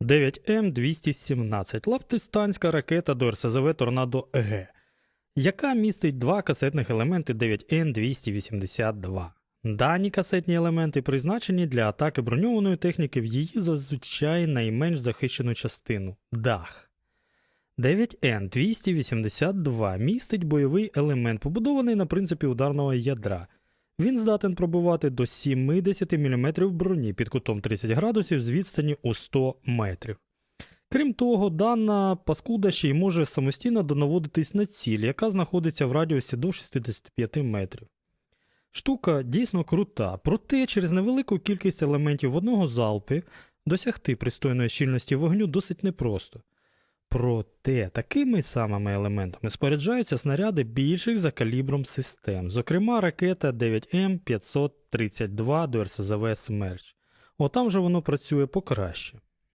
9М217 лаптистанська ракета до РСЗВ Торнадо Г, яка містить два касетних елементи 9Н282. Дані касетні елементи призначені для атаки броньованої техніки в її зазвичай найменш захищену частину дах. 9Н282 містить бойовий елемент, побудований на принципі ударного ядра. Він здатен пробивати до 70 мм броні під кутом 30 градусів з відстані у 100 метрів. Крім того, дана паскуда ще й може самостійно донаводитись на ціль, яка знаходиться в радіусі до 65 метрів. Штука дійсно крута, проте через невелику кількість елементів одного залпі досягти пристойної щільності вогню досить непросто. Проте такими самими елементами споряджаються снаряди більших за калібром систем, зокрема ракета 9М532 до РСЗВ Смерч. Отам же воно працює покраще.